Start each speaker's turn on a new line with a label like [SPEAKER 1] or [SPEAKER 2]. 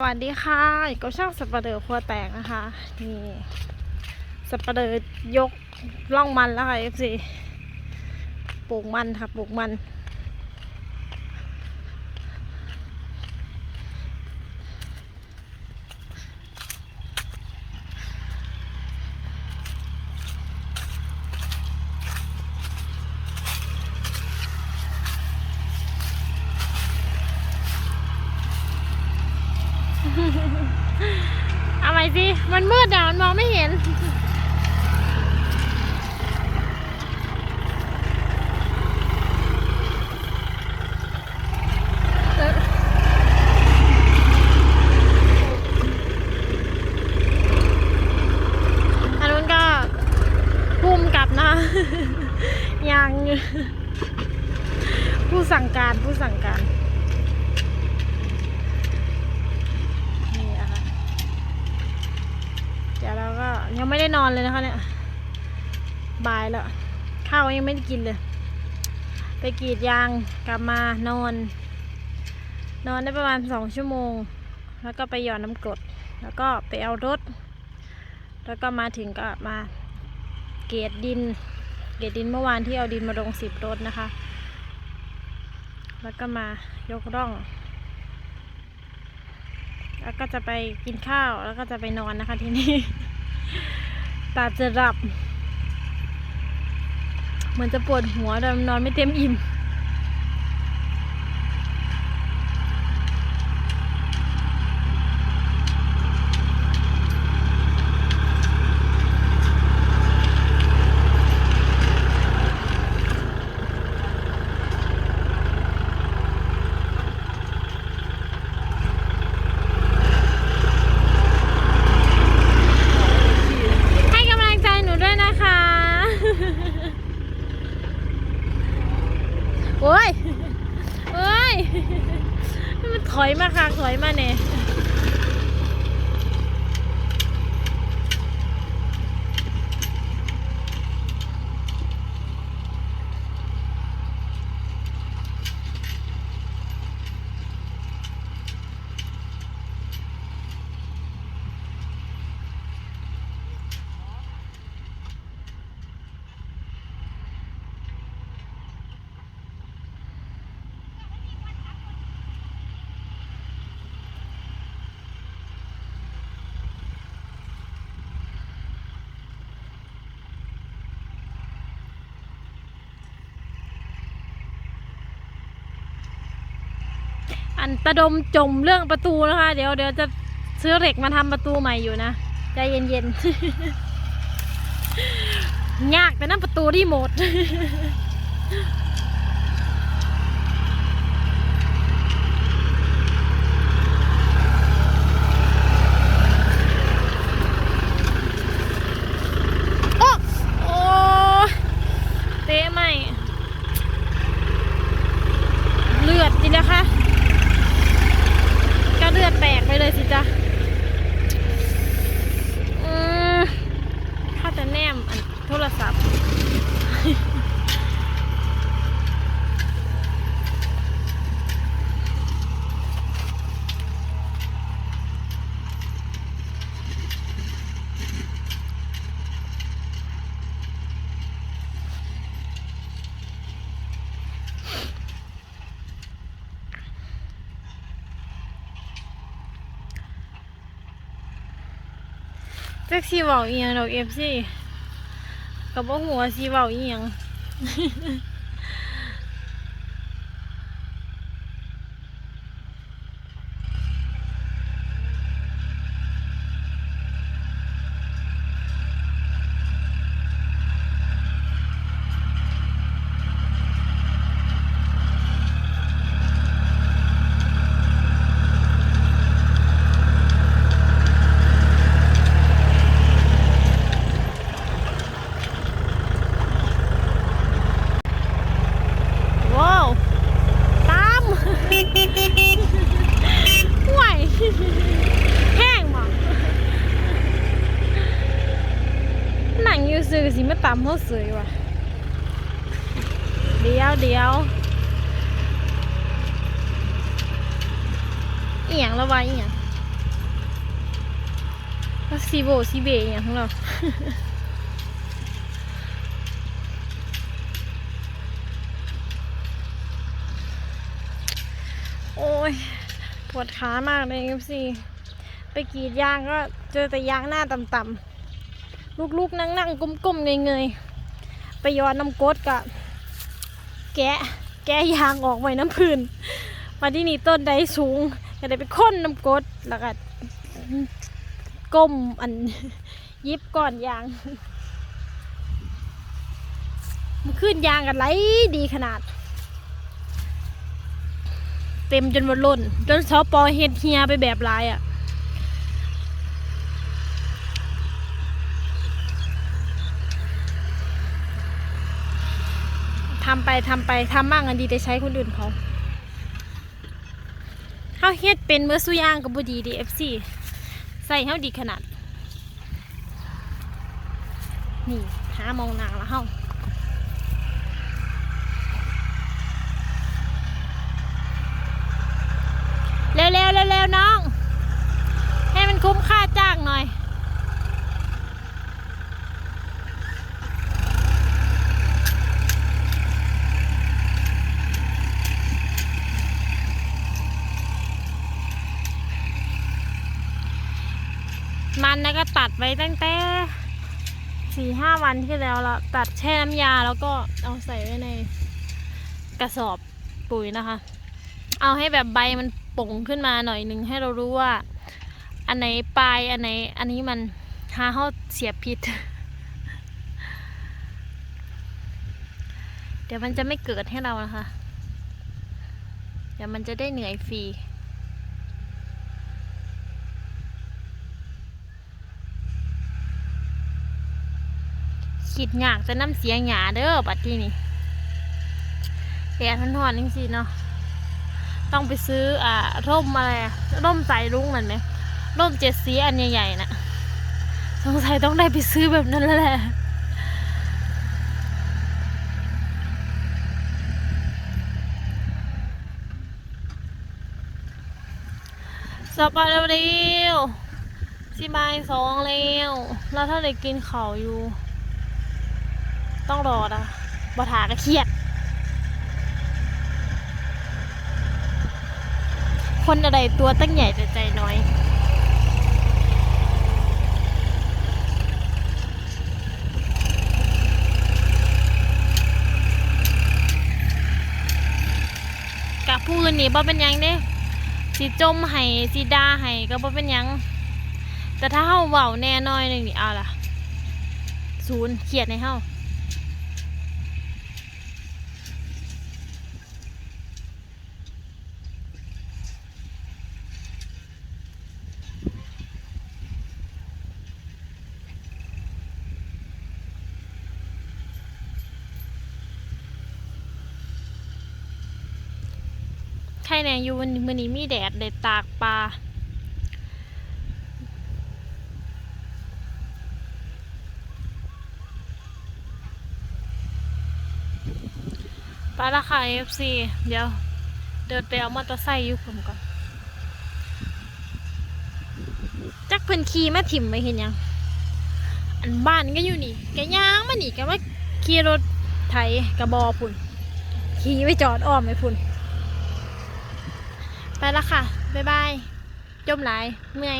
[SPEAKER 1] สวัสดีค่ะก็ช่างสับปะเดอครัวแตกนะคะ นี่สับปะเดอยกล่องมันแล้วค่ะเอฟซีปลูกมันค่ะปลูกมัน เอาไห มันมืดอะมันมองไม่เห็น อันนู้นก็พุ่มกลับนะ ยัง ผู้สั่งการผู้สั่งการ นี่อะค่ะเดี๋ยวเราก็ ยังไม่ได้นอนเลยนะคะเนี่ยบ่ายแล้วข้าวยังไม่ได้กินเลย ไปกรีดยางกลับมานอน นอนได้ประมาณสองชั่วโมง แล้วก็ไปหย่อนน้ำกรดแล้วก็ไปเอารถ แล้วก็มาถึงก็มาเกรดดิน เกรดดินเมื่อวานที่เอาดินมาลงสิบรถนะคะ แล้วก็มายกร่อง แล้วก็จะไปกินข้าวแล้วก็จะไปนอนนะคะทีนี้ ตาจะหลับ เหมือนจะปวดหัวแต่นอนไม่เต็มอิ่ม ให้กำลังใจหนูด้วยนะคะ โอ้ยโอ้ยมันถอยมาค่ะ ถอยมาเนี่ย อันตะดมจมเรื่องประตูนะคะ เดี๋ยวเดี๋ยวจะซื้อเหล็กมาทำประตูใหม่อยู่นะใจเย็นๆ ยากแต่นั่นประตูรีโมทโอ้โอ้เตะไม่เลือดจินะคะ ลือดแตกไปเลยสิจ๊ะถ้าจะแนมอันโทรศัพท์ แจ็คสีเว้าอียงดอกเอฟซีกับ่ฮู้ว่าสิเว้าอียง ว้าวตาม ห่วย แห้งบ่ ซื้อสิมาตามเขาเสยว่ะเดียวเดียวอีหยังละวะอีหยังซีโบซีเบอย่างของเราโอ้ยปวดขามากเลยครับสิไปกรีดยางก็เจอแต่ยางหน้าต่ำๆ ลูกๆนั่งๆก้มๆเงยๆไปย้อนน้ำกดกะแกะแกะยางออกไว้น้ำพื้นมาที่นี่ต้นใดสูงก็ได้ไปค้นน้ำกดแล้วก็ก้มอันยิบก่อนยางมันขึ้นยางกันไหลดีขนาด เต็มจนวันล้นจนสปอเฮ็ดเฮียไปแบบลายอะ่ะ ทำไปทำไปทำมากอันดีแต่ใช้คนอื่นเขาเขาเฮ็ดเป็นเมื่อสุย่างกับบดีดีเอฟซีใส่เขาดีขนาด นี่หามองนางแล้วเฮาเร็วๆเร็วๆน้อง ให้มันคุ้มค่าจ้างหน่อย มันนะก็ตัดไว้ตั้งแต่สี่ห้าวันที่แล้วละตัดแช่น้ำยาแล้วก็เอาใส่ไว้ในกระสอบปุ๋ยนะคะ เอาให้แบบใบมันป่งขึ้นมาหน่อยหนึ่งให้เรารู้ว่า อันไหนปลายอันไหนอันนี้มันหาเขาเสียบผิดเดี๋ยวมันจะไม่เกิดให้เรานะคะ เดี๋ยวมันจะได้เหนื่อยฟรี คิดยากจะน้ำเสียงหยาเด้อบัดที่นี่แดดมันหอนจริงๆเนาะต้องไปซื้ออ่าร่มอะไรร่มสายรุ้งนั่นไหมร่มเจ็ดสีอันใหญ่ๆน่ะสงสัยต้องได้ไปซื้อแบบนั้นแล้วแหละสบายเร็วๆสิบายสองเร็วแล้วถ้าได้กินข้าวอยู่ ต้องรอนะบ่ถาก็เครียด คนอะไรตัวตั้งใหญ่แต่ใจน้อยกับผู้อื่นนี่บ่เป็นยังเด้สิจมให้สิด่าให้ก็บ่เป็นยัง แต่ถ้าเฮาเว้าแน่น้อยหนึงนี่เอาล่ะ ศูนย์เครียดในเฮา ใครแน่อยู่วันมื้อนี้มีแดดได้ตากปลาไปละค่ะ FC เดี๋ยว เดินไปเอามอเตอร์ไซค์อยู่ผมก่อน จักเพิ่นขี่มาถิ่มไปเห็นยัง อันบ้านก็อยู่นี่แกย่างมานี่แกว่าขี่รถไถกระบอพุ่นขี่ไปจอดอ้อมไปพุ่น ไปละค่ะ บ๊ายบาย จมหลาย เมื่อย